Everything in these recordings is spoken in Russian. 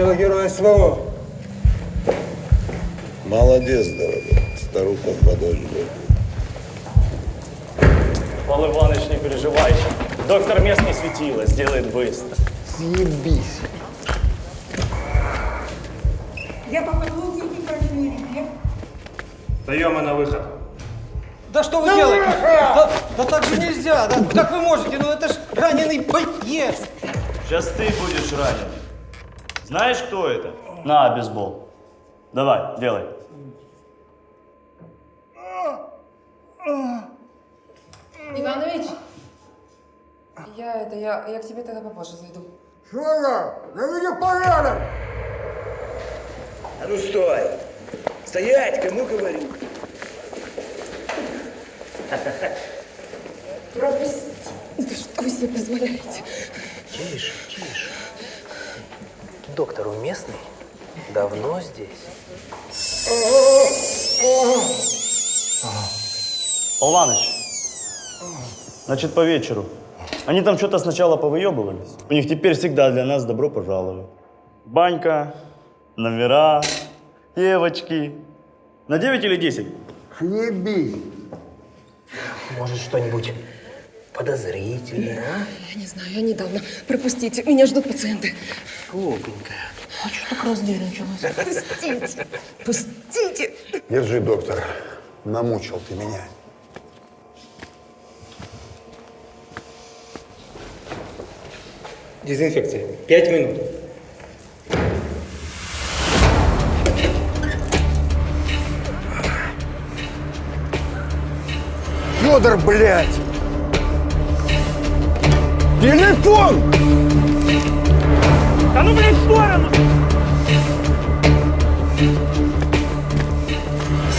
защищала героя СВО. Молодец, дорогой. Старуха в подожде. Павел Иванович, не переживай. Доктор местный светило, сделает быстро. Съебись. Я попаду в реке. Даем на выход. Да что вы делаете? Да, да так же нельзя, да? Как вы можете? Ну это ж раненый боец. Сейчас ты будешь ранен. Знаешь, кто это? На, бейсбол. Давай, делай. Иванович, я это, я, я к тебе тогда попозже зайду. Шура, наведи порядок. А ну стой! Стоять, кому говорю? Пропустите. Да что вы себе позволяете? Тише, тише. Доктор уместный? Давно здесь? Иванович, значит, по вечеру. Они там что-то сначала повыебывались. У них теперь всегда для нас добро пожаловать. Банька, номера, девочки. На 9 или 10? Съебись. Может, что-нибудь подозрительное, а? Я не знаю, я недавно. Пропустите, меня ждут пациенты. Глупенькая. А что так разнервничалась? Пустите, пустите. Держи, доктор. Намучил ты меня. Дезинфекция. Пять минут. Федор, блядь! Телефон! Да ну, блин, в сторону!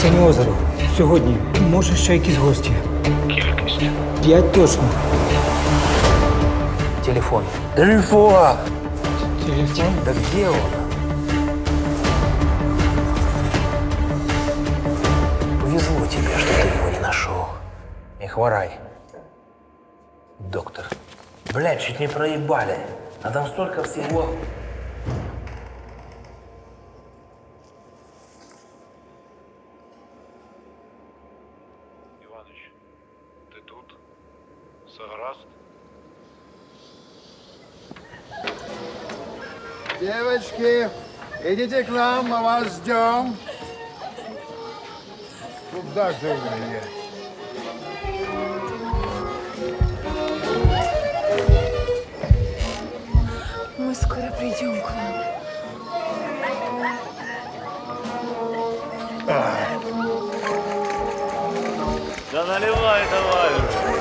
Синє озеро. Сьогодні може ще якісь гості. Кількість. П'ять точно. Телефон. Телефон! Телефон. Да где он? Повезло тебе, что ты его не нашел. Не хворай. Доктор. Блядь, чуть не проебали. А там столько всего. Иваныч, ты тут? Все гаразд? Девочки, идите к нам, мы вас ждем. Куда же вы, е? Придем к вам. Да наливай давай.